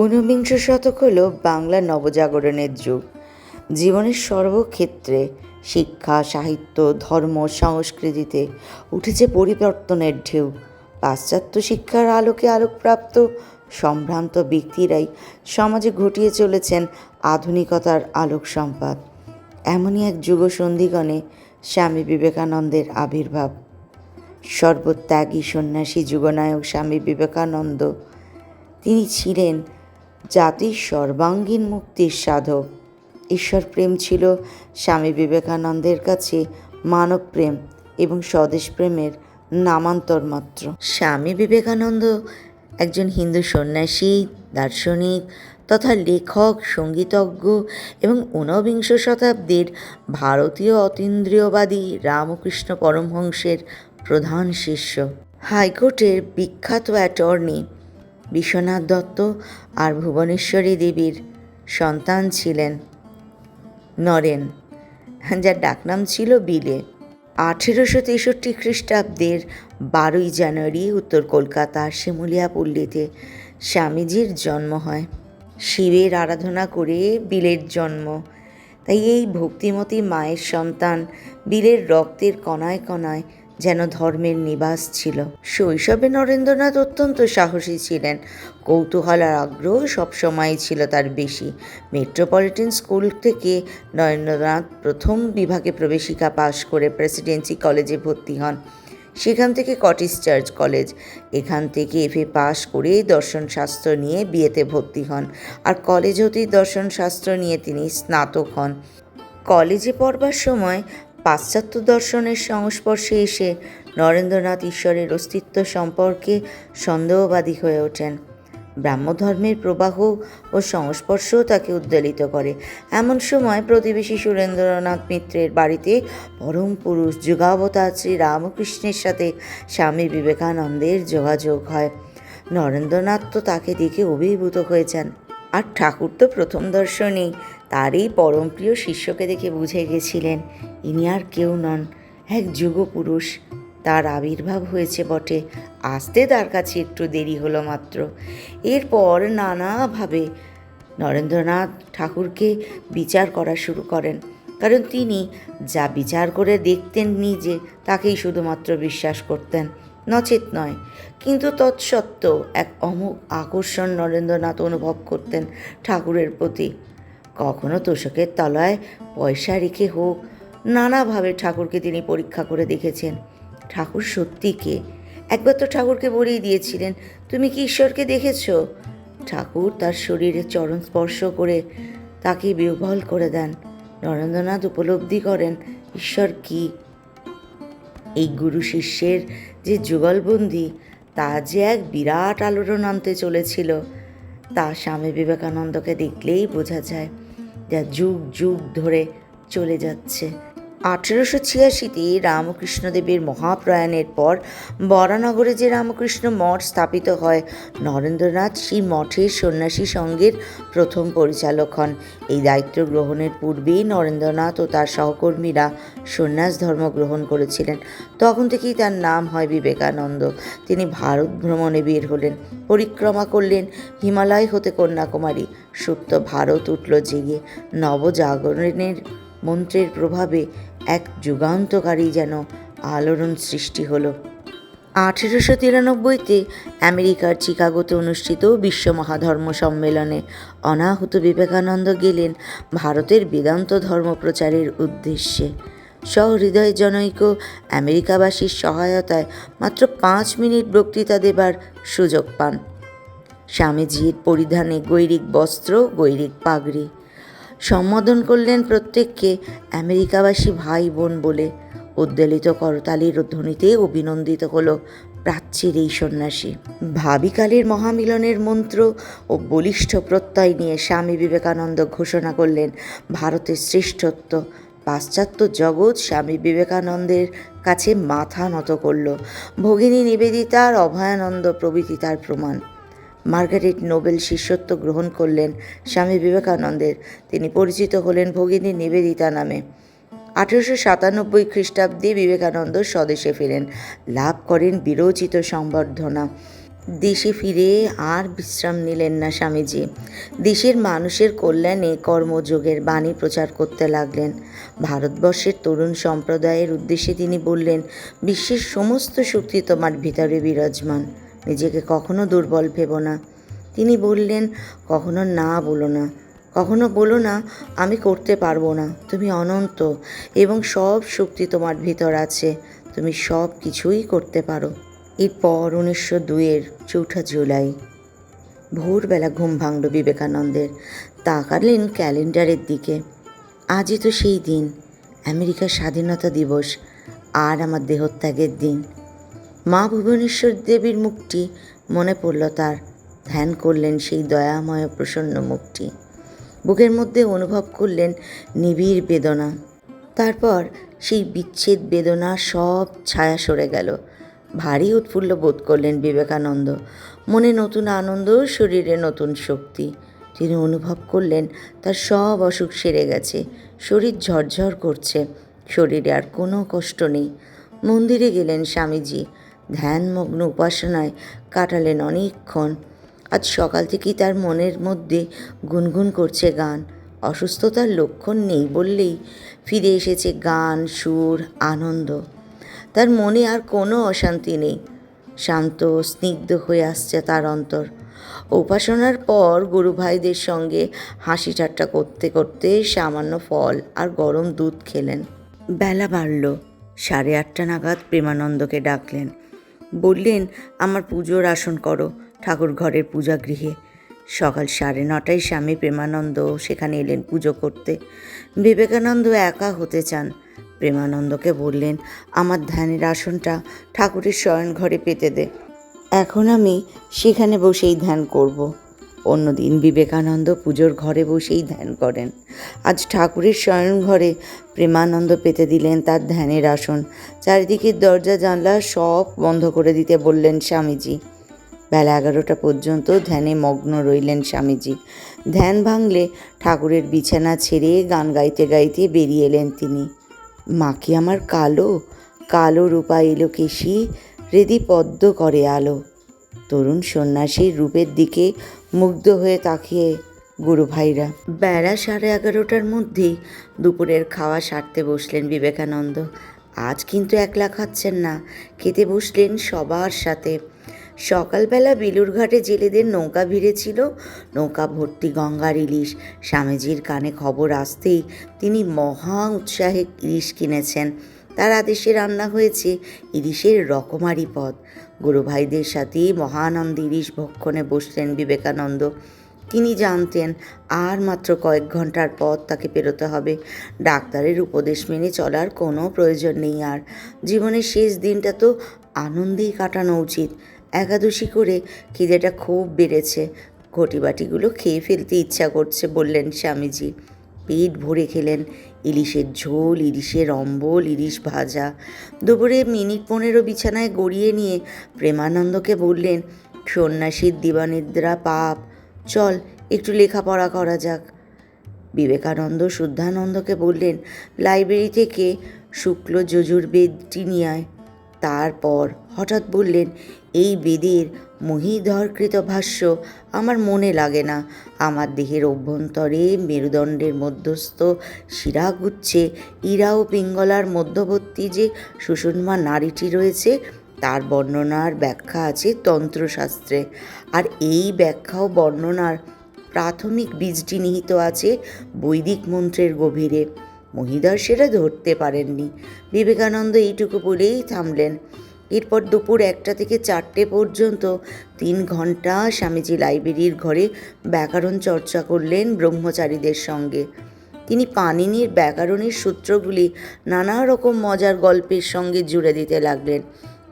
ঊনবিংশ শতক হল বাংলা নবজাগরণের যুগ। জীবনের সর্বক্ষেত্রে শিক্ষা, সাহিত্য, ধর্ম, সংস্কৃতিতে উঠেছে পরিবর্তনের ঢেউ। পাশ্চাত্য শিক্ষার আলোকে আলোকপ্রাপ্ত, সম্ভ্রান্ত ব্যক্তিরাই সমাজে ঘটিয়ে চলেছেন আধুনিকতার আলোক সম্পাদ। এমনই এক যুগ সন্ধিগণে স্বামী বিবেকানন্দের আবির্ভাব। সর্বত্যাগী সন্ন্যাসী যুগনায়ক স্বামী বিবেকানন্দ, তিনি ছিলেন জাতির সর্বাঙ্গীন মুক্তির সাধক। ঈশ্বর প্রেম ছিল স্বামী বিবেকানন্দের কাছে মানব প্রেম এবং স্বদেশ প্রেমের নামান্তর মাত্র। স্বামী বিবেকানন্দ একজন হিন্দু সন্ন্যাসী, দার্শনিক তথা লেখক, সঙ্গীতজ্ঞ এবং ঊনবিংশ শতাব্দীর ভারতীয় অতীন্দ্রিয়বাদী রামকৃষ্ণ পরমহংসের প্রধান শিষ্য। হাইকোর্টের বিখ্যাত অ্যাটর্নি বিশ্বনাথ দত্ত আর ভুবনেশ্বরী দেবীর সন্তান ছিলেন নরেন। যার ডাকনাম ছিল বিলে। আঠেরোশো তেষট্টি খ্রিস্টাব্দের বারোই জানুয়ারি উত্তর কলকাতার শিমুলিয়া পল্লীতে স্বামীজির জন্ম হয়। শিবের আরাধনা করে বিলের জন্ম। তাই এই ভক্তিমতী মায়ের সন্তান বিলের রক্তের কণায় কণায় যেন ধর্মের নিবাস ছিল। শৈশবে নরেন্দ্রনাথ অত্যন্ত সাহসী ছিলেন। কৌতূহল আর আগ্রহ সবসময়ই ছিল তার বেশি। মেট্রোপলিটন স্কুল থেকে নরেন্দ্রনাথ প্রথম বিভাগে প্রবেশিকা পাশ করে প্রেসিডেন্সি কলেজে ভর্তি হন। সেখান থেকে কটেজ চার্চ কলেজ। এখান থেকে এফএ পাশ করে দর্শনশাস্ত্র নিয়ে বিয়েতে ভর্তি হন। আর কলেজ হতেই দর্শনশাস্ত্র নিয়ে তিনি স্নাতক হন। কলেজে পড়বার সময় পাশ্চাত্য দর্শনের সংস্পর্শে এসে নরেন্দ্রনাথ ঈশ্বরের অস্তিত্ব সম্পর্কে সন্দেহবাদী হয়ে ওঠেন। ব্রাহ্মধর্মের প্রবাহ ও সংস্পর্শও তাকে উদ্বেলিত করে। এমন সময় প্রতিবেশী সুরেন্দ্রনাথ মিত্রের বাড়িতে পরম পুরুষ যুগাবতার শ্রী রামকৃষ্ণের সাথে স্বামী বিবেকানন্দের যোগাযোগ হয়। নরেন্দ্রনাথ তো তাকে দেখে অভিভূত হয়েছেন। আর ঠাকুর তো প্রথম দর্শনেই তারই পরমপ্রিয় শিষ্যকে দেখে বুঝে গেছিলেন, ইনি আর কেউ নন, এক যুগপুরুষ। তার আবির্ভাব হয়েছে বটে, আসতে তার কাছে একটু দেরি হলো মাত্র। এরপর নানাভাবে নরেন্দ্রনাথ ঠাকুরকে বিচার করা শুরু করেন। কারণ তিনি যা বিচার করে দেখতেন নিজে, তাকেই শুধুমাত্র বিশ্বাস করতেন। নচেত নয়, কিন্তু তৎসত্ত্বেও এক অমুক আকর্ষণ নরেন্দ্রনাথ অনুভব করতেন ঠাকুরের প্রতি। কখনো তোষকের তলায় পয়সা রেখে হোক, নানাভাবে ঠাকুরকে তিনি পরীক্ষা করে দেখেছেন। ঠাকুর সত্যি কে? একবার তো ঠাকুরকে বলেই দিয়েছিলেন, তুমি কি ঈশ্বরকে দেখেছ? ঠাকুর তার শরীরে চরণ স্পর্শ করে তাকে বিহ্বল করে দেন। নরেন্দ্রনাথ উপলব্ধি করেন, ঈশ্বর কী? এই গুরু শিষ্যের যে যুগলবন্দি, তা যে এক বিরাট আলোড়ন আনতে চলেছিল, তা স্বামী বিবেকানন্দকে দেখলেই বোঝা যায় যা যুগ যুগ ধরে চলে যাচ্ছে। আঠেরোশো ছিয়াশিতে রামকৃষ্ণদেবের মহাপ্রয়াণের পর বরানগরে যে রামকৃষ্ণ মঠ স্থাপিত হয়, নরেন্দ্রনাথ সেই মঠের সন্ন্যাসী সঙ্গের প্রথম পরিচালক হন। এই দায়িত্ব গ্রহণের পূর্বেই নরেন্দ্রনাথ ও তার সহকর্মীরা সন্ন্যাস ধর্ম গ্রহণ করেছিলেন। তখন থেকেই তার নাম হয় বিবেকানন্দ। তিনি ভারত ভ্রমণে বের হলেন, পরিক্রমা করলেন হিমালয় হতে কন্যাকুমারী। সুপ্ত ভারত উঠল জেগে। নবজাগরণের মন্ত্রের প্রভাবে এক যুগান্তকারী যেন আলোড়ন সৃষ্টি হলো। আঠেরোশো তিরানব্বইতে আমেরিকার চিকাগোতে অনুষ্ঠিত বিশ্ব মহাধর্ম সম্মেলনে অনাহুত বিবেকানন্দ গেলেন ভারতের বেদান্ত ধর্ম প্রচারের উদ্দেশ্যে। সহৃদয় জনৈক আমেরিকাবাসীর সহায়তায় মাত্র পাঁচ মিনিট বক্তৃতা দেবার সুযোগ পান। স্বামীজির পরিধানে গৈরিক বস্ত্র, গৈরিক পাগড়ি। সম্বোধন করলেন প্রত্যেককে আমেরিকাবাসী ভাই বোন বলে। উদ্বেলিত করতালির ধ্বনিতে অভিনন্দিত হলো প্রাচ্যের এই সন্ন্যাসী। ভাবিকালের মহামিলনের মন্ত্র ও বলিষ্ঠ প্রত্যয় নিয়ে স্বামী বিবেকানন্দ ঘোষণা করলেন ভারতের শ্রেষ্ঠত্ব। পাশ্চাত্য জগৎ স্বামী বিবেকানন্দের কাছে মাথা নত করল। ভগিনী নিবেদিতার অভয়ানন্দ প্রভৃতি তার প্রমাণ। মার্গারেট নোবেল শিষ্যত্ব গ্রহণ করলেন স্বামী বিবেকানন্দের। তিনি পরিচিত হলেন ভগিনী নিবেদিতা নামে। আঠেরোশো সাতানব্বই খ্রিস্টাব্দে বিবেকানন্দ স্বদেশে ফেরেন। লাভ করেন বিরোচিত সংবর্ধনা। দেশে ফিরে আর বিশ্রাম নিলেন না স্বামীজি। দেশের মানুষের কল্যাণে কর্মযোগের বাণী প্রচার করতে লাগলেন। ভারতবর্ষের তরুণ সম্প্রদায়ের উদ্দেশ্যে তিনি বললেন, বিশ্বের সমস্ত শক্তি তোমার ভিতরে বিরাজমান। নিজেকে কখনো দুর্বল ভেবো না। তিনি বললেন, কখনো না বলো না। কখনো বলো না, আমি করতে পারব না। তুমি অনন্ত এবং সব শক্তি তোমার ভিতর আছে। তুমি সব কিছুই করতে পারো। এরপর উনিশশো দুইয়ের চৌঠা জুলাই, ভোরবেলা ঘুম ভাঙল বিবেকানন্দের তাকালেন ক্যালেন্ডারের দিকে। আজই তো সেই দিন। আমেরিকার স্বাধীনতা দিবস। আর আমার দেহত্যাগের দিন। মা ভুবনেশ্বর দেবীর মুখটি মনে পড়ল তার। ধ্যান করলেন সেই দয়াময় প্রসন্ন মুখটি। বুকের মধ্যে অনুভব করলেন নিবিড় বেদনা। তারপর সেই বিচ্ছেদ বেদনা সব ছায়া সরে গেল। ভারী উৎফুল্ল বোধ করলেন বিবেকানন্দ। মনে নতুন আনন্দ, শরীরে নতুন শক্তি। তিনি অনুভব করলেন তার সব অসুখ সেরে গেছে। শরীর ঝরঝর করছে। শরীরে আর কোনো কষ্ট নেই। মন্দিরে গেলেন স্বামীজি। ধ্যানমগ্ন উপাসনায় কাটালেন অনেকক্ষণ। আজ সকাল থেকেই তার মনের মধ্যে গুনগুন করছে গান। অসুস্থতার লক্ষণ নেই বললেই ফিরে এসেছে গান, সুর, আনন্দ। তার মনে আর কোনো অশান্তি নেই। শান্ত, স্নিগ্ধ হয়ে আসছে তার অন্তর। উপাসনার পর গুরু ভাইদের সঙ্গে হাসি ঠাট্টা করতে করতে সামান্য ফল আর গরম দুধ খেলেন। বেলা বাড়ল। সাড়ে আটটা নাগাদ প্রেমানন্দকে ডাকলেন। বললেন, আমার পুজোর আসন করো, ঠাকুর ঘরের পূজা গৃহে। সকাল সাড়ে নটায় স্বামী প্রেমানন্দ সেখানে এলেন পুজো করতে। বিবেকানন্দ একা হতে চান। প্রেমানন্দকে বললেন, আমার ধ্যানের আসনটা ঠাকুরের শয়ন ঘরে পেতে দে। এখন আমি সেখানে বসেই ধ্যান করব। অন্যদিন বিবেকানন্দ পুজোর ঘরে বসেই ধ্যান করেন। আজ ঠাকুরের শয়ন ঘরে প্রেমানন্দ পেতে দিলেন তার ধ্যানের আসন। চারিদিকের দরজা, জানলা সব বন্ধ করে দিতে বললেন স্বামীজি। বেলা এগারোটা পর্যন্ত ধ্যানে মগ্ন রইলেন স্বামীজি। ধ্যান ভাঙলে ঠাকুরের বিছানা ছেড়ে গান গাইতে গাইতে বেরিয়ে এলেন তিনি। মা কি আমার কালো? কালো রূপা এলো কেশি? হৃদি পদ্ম করে আলো। তরুণ সন্ন্যাসীর রূপের দিকে মুগ্ধ হয়ে তাকিয়ে গুরু ভাইরা। বেড়া সাড়ে এগারোটার মধ্যেই দুপুরের খাওয়া সারতে বসলেন বিবেকানন্দ। আজ কিন্তু একলা খাচ্ছেন না, খেতে বসলেন সবার সাথে। সকালবেলা বেলুরঘাটে জেলেদের নৌকা ভিড়েছিল, নৌকা ভর্তি গঙ্গার ইলিশ। স্বামীজির কানে খবর আসতেই তিনি মহা উৎসাহে ইলিশ কিনেছেন। তার আদেশে রান্না হয়েছে ইলিশের রকমারি পদ। গুরু ভাইদের সাথে মহানন্দ ইলিশ ভক্ষণে বসলেন বিবেকানন্দ। তিনি জানতেন, আর মাত্র কয়েক ঘণ্টার পর তাকে পেরোতে হবে। ডাক্তারের উপদেশ মেনে চলার কোনো প্রয়োজন নেই আর। জীবনের শেষ দিনটা তো আনন্দেই কাটানো উচিত। একাদশী করে খিদেটা খুব বেড়েছে। ঘটিবাটিগুলো খেয়ে ফেলতে ইচ্ছা করছে বললেন স্বামীজি। পেট ভরে খেলেন। ইলিশের ঝোল, ইলিশের অম্বল, ইলিশ ভাজা। দুপুরে মিনিট পনেরো বিছানায় গড়িয়ে নিয়ে প্রেমানন্দকে বললেন, সন্ন্যাসীর দিবানিদ্রা পাপ। চল, একটু লেখাপড়া করা যাক। বিবেকানন্দ শুদ্ধানন্দকে বললেন, লাইব্রেরি থেকে শুক্ল যজুর্বেদটি নিয়ে আয়। তারপর হঠাৎ বললেন, এই বেদের মহিধরকৃত ভাষ্য আমার মনে লাগে না। আমার দেহের অভ্যন্তরে মেরুদণ্ডের মধ্যস্থ শিরাগুচ্ছে, ইরা ও পিঙ্গলার মধ্যবর্তী যে সুষুম্মা নারীটি রয়েছে, তার বর্ণনার ব্যাখ্যা আছে তন্ত্রশাস্ত্রে। আর এই ব্যাখ্যা ও বর্ণনার প্রাথমিক বীজটি নিহিত আছে বৈদিক মন্ত্রের গভীরে। মহিদার সেটা ধরতে পারেননি। বিবেকানন্দ এইটুকু বলেই থামলেন। এরপর দুপুর একটা থেকে চারটে পর্যন্ত তিন ঘণ্টা স্বামীজি লাইব্রেরির ঘরে ব্যাকরণ চর্চা করলেন ব্রহ্মচারীদের সঙ্গে। তিনি পানিনির ব্যাকরণের সূত্রগুলি নানা রকম মজার গল্পের সঙ্গে জুড়ে দিতে লাগলেন।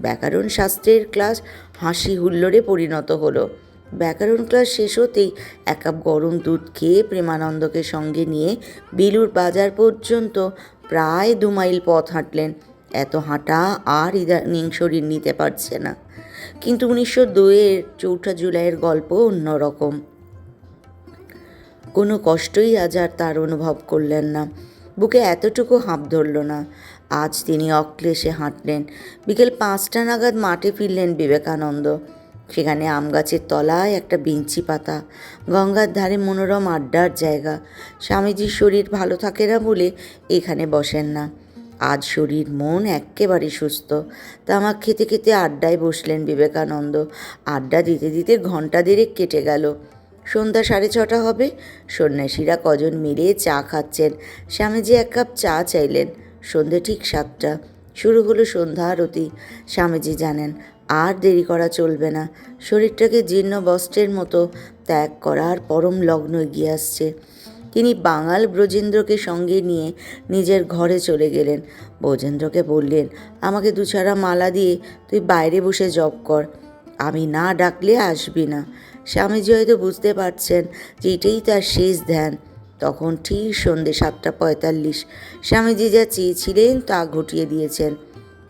ব্যাকরণ শাস্ত্রের ক্লাস হাসি হুল্লোড়ে পরিণত হলো। ব্যাকরণ ক্লাস শেষ হতেই এক কাপ গরম দুধ খেয়ে প্রেমানন্দকে সঙ্গে নিয়ে বিলুর বাজার পর্যন্ত প্রায় দু মাইল পথ হাঁটলেন। এত হাঁটা আর ইদানিং শরীর নিতে পারছে না। কিন্তু উনিশশো দুয়ের চৌঠা জুলাইয়ের গল্প অন্যরকম কোনো কষ্টই আজ আর তার অনুভব করলেন না। বুকে এতটুকু হাঁপ ধরল না। আজ তিনি অক্লেশে হাঁটলেন। বিকেল পাঁচটা নাগাদ মাঠে ফিরলেন বিবেকানন্দ। সেখানে আম গাছের তলায় একটা বেঞ্চি পাতা, গঙ্গার ধারে মনোরম আড্ডার জায়গা। স্বামীজির শরীর ভালো থাকে না বলে এখানে বসেন না। আজ শরীর, মন এক্কেবারে সুস্থ। তামাক খেতে খেতে আড্ডায় বসলেন বিবেকানন্দ। আড্ডা দিতে দিতে ঘণ্টা দেড়েক কেটে গেল। সন্ধ্যা সাড়ে ছটা হবে। সন্ন্যাসীরা কজন মিলে চা খাচ্ছেন। স্বামীজি এক কাপ চা চাইলেন। সন্ধে ঠিক সাতটা। শুরু হলো সন্ধ্যা আরতি। স্বামীজি জানেন, আর দেরি করা চলবে না। শরীরটাকে জীর্ণ বস্ত্রের মতো ত্যাগ করার পরম লগ্ন এগিয়ে আসছে। তিনি বাঙাল ব্রজেন্দ্রকে সঙ্গে নিয়ে নিজের ঘরে চলে গেলেন। ব্রজেন্দ্রকে বললেন, আমাকে দুছাড়া মালা দিয়ে তুই বাইরে বসে জব কর। আমি না ডাকলে আসবি না স্বামীজি হয়তো বুঝতে পারছেন যে এটাই তার শেষ ধ্যান। তখন ঠিক সন্ধে সাতটা পঁয়তাল্লিশ, স্বামীজি যা চেয়েছিলেন তা ঘটিয়ে দিয়েছেন।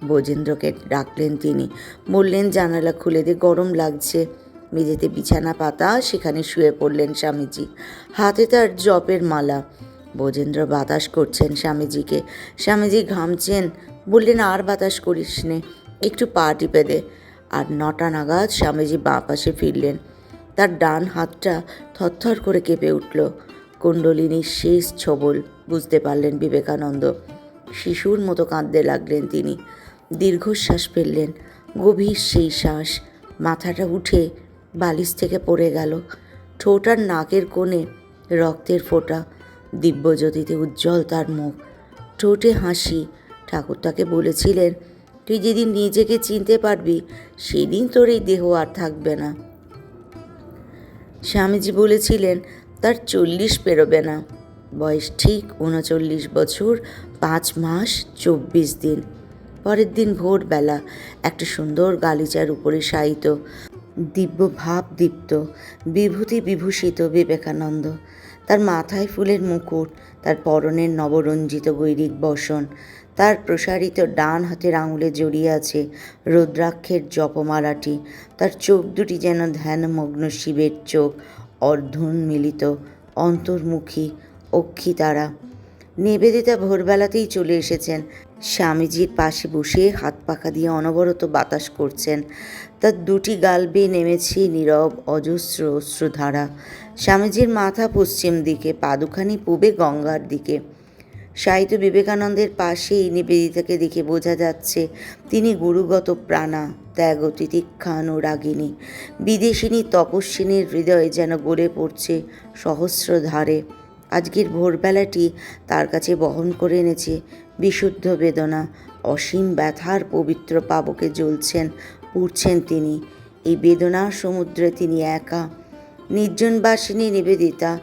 ব্রজেন্দ্রকে ডাকলেন তিনি। বললেন, জানালা খুলে দে, গরম লাগছে। মেঝেতে বিছানা পাতা, সেখানে শুয়ে পড়লেন স্বামীজি। হাতে তার জপের মালা। ব্রজেন্দ্র বাতাস করছেন স্বামীজিকে। স্বামীজি ঘামছেন। বললেন, আর বাতাস করিস নে, একটু পা টিপে দে। আর নটা নাগাদ স্বামীজি বাঁ পাশে ফিরলেন। তার ডান হাতটা থরথর করে কেঁপে উঠল। কুণ্ডলিনীর শেষ ছবল, বুঝতে পারলেন বিবেকানন্দ। শিশুর মতো কাঁদতে লাগলেন তিনি। দীর্ঘশ্বাস ফেললেন। গভীর সেই শ্বাস, মাথাটা উঠে বালিশ থেকে পড়ে গেল। ঠোঁট আর নাকের কোণে রক্তের ফোঁটা, দিব্যজ্যোতিতে উজ্জ্বল তার মুখ। ঠোঁটে হাসি, ঠাকুর তাকে বলেছিলেন, তুই যেদিন নিজেকে চিনতে পারবি, সেদিন তোর এই দেহ আর থাকবে না। স্বামীজি বলেছিলেন, তার চল্লিশ পেরোবে না। বয়স ঠিক উনচল্লিশ বছর, পাঁচ মাস, চব্বিশ দিন। পরের দিন ভোরবেলা একটা সুন্দর গালিচার উপরে শায়িত দিব্য দীপ্ত, বিভূতি বিভূষিত বিবেকানন্দ। তার মাথায় ফুলের মুকুট, তার পরনের নবরঞ্জিত গৈরিক বসন, তার প্রসারিত ডান হাতের আঙুলে জড়িয়ে আছে রুদ্রাক্ষের জপমালাটি, তার চোখ দুটি যেন ধ্যানমগ্ন শিবের চোখ, অর্ধুন্মিলিত, অন্তর্মুখী অক্ষী তারা নিবেদিতা ভোরবেলাতেই চলে এসেছেন। স্বামীজির পাশে বসে হাত পাখা দিয়ে অনবরত বাতাস করছেন। তার দুটি গাল বেয়ে নেমেছে নীরব, অজস্র অশ্রুধারা। স্বামীজির মাথা পশ্চিম দিকে, পাদুখানি পূবে গঙ্গার দিকে। সাহিত্য বিবেকানন্দের পাশেই নিবেদিতাকে দেখে বোঝা যাচ্ছে, তিনি গুরুগত প্রাণা, ত্যাগ তিতিক্ষা অনুরাগিনী বিদেশিনী তপস্বিনীর হৃদয়ে যেন গড়ে পড়ছে সহস্র ধারে আজকের ভোরবেলাটি তার কাছে বহন করে এনেছে। বিশুদ্ধ বেদনা, অসীম ব্যথার পবিত্র পাবকে জ্বলছেন, পুড়ছেন তিনি। এই বেদনা সমুদ্রে তিনি একা। নির্জনবাসিনী নিবেদিতা।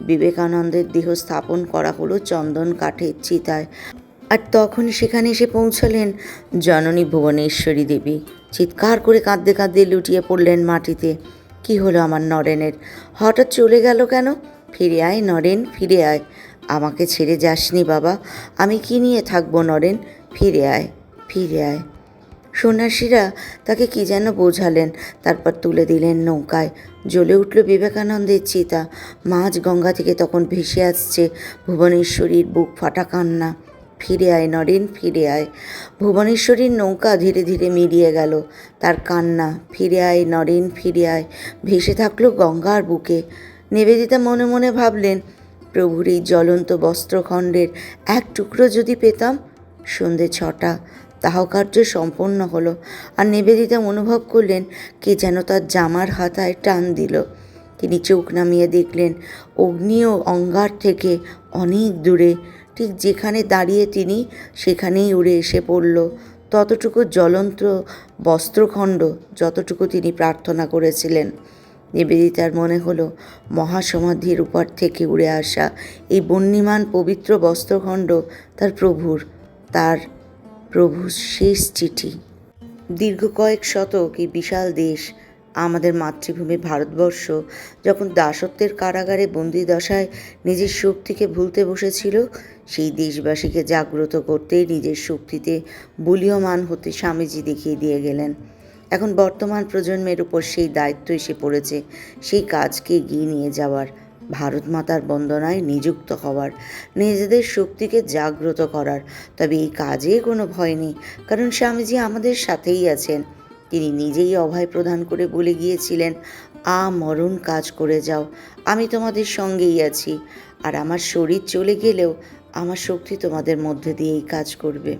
বিবেকানন্দের দেহ স্থাপন করা হলো চন্দন কাঠের চিতায়। আর তখন সেখানে এসে পৌঁছলেন জননী ভুবনেশ্বরী দেবী। চিৎকার করে কাঁদতে কাঁদতে লুটিয়ে পড়লেন মাটিতে। কি হলো আমার নরেনের? হঠাৎ চলে গেল কেন? ফিরে আয় নরেন, ফিরে আয়। আমাকে ছেড়ে যাসনি বাবা। আমি কি নিয়ে থাকব নরেন? ফিরে আয় ফিরে আয়। সন্ন্যাসীরা তাকে কি যেন বোঝালেন, তারপর তুলে দিলেন নৌকায়। জ্বলে উঠল বিবেকানন্দের চিতা। মাঝ গঙ্গা থেকে তখন ভেসে আসছে ভুবনেশ্বরীর বুক ফাটা কান্না। ফিরে আয় নরেন, ফিরে আয়। ভুবনেশ্বরীর নৌকা ধীরে ধীরে মিলিয়ে গেল। তার কান্না, ফিরে আয় নরেন, ফিরে আয়। ভেসে থাকল গঙ্গার বুকে। নিবেদিতা মনে মনে ভাবলেন, প্রভুর এই জ্বলন্ত বস্ত্রখণ্ডের এক টুকরো যদি পেতাম, সন্ধে ছটা, তাহাও কার্য সম্পন্ন হলো। আর নিবেদিতা অনুভব করলেন, কে যেন তার জামার হাতায় টান দিল। তিনি চোখ নামিয়ে দেখলেন অগ্নিও অঙ্গার থেকে অনেক দূরে, ঠিক যেখানে দাঁড়িয়ে তিনি সেখানেই উড়ে এসে পড়ল। ততটুকু জ্বলন্ত বস্ত্রখণ্ড যতটুকু তিনি প্রার্থনা করেছিলেন। নিবেদিতার মনে হলো, মহাসমাধির উপর থেকে উড়ে আসা এই বন্যিমান পবিত্র বস্ত্রখণ্ড তার প্রভুর তার প্রভুর শেষ চিঠি। দীর্ঘ কয়েক শতক এই বিশাল দেশ আমাদের মাতৃভূমি ভারতবর্ষ যখন দাসত্বের কারাগারে বন্দি দশায় নিজের শক্তিকে ভুলতে বসেছিল, সেই দেশবাসীকে জাগ্রত করতে নিজের শক্তিতে বলীয়মান হতে স্বামীজি দেখিয়ে দিয়ে গেলেন। এখন বর্তমান প্রজন্মের উপর সেই দায়িত্ব এসে পড়েছে, সেই কাজকে এগিয়ে নিয়ে যাওয়ার। ভারত মাতার বন্দনায় নিযুক্ত হওয়ার, নিজেদের শক্তিকে জাগ্রত করার। তবে এই কাজে কোনো ভয় নেই, কারণ স্বামীজি আমাদের সাথেই আছেন। তিনি নিজেই অভয় প্রদান করে বলে গিয়েছিলেন, আ, মরণ কাজ করে যাও, আমি তোমাদের সঙ্গেই আছি। আর আমার শরীর চলে গেলেও আমার শক্তি তোমাদের মধ্যে দিয়েই কাজ করবে।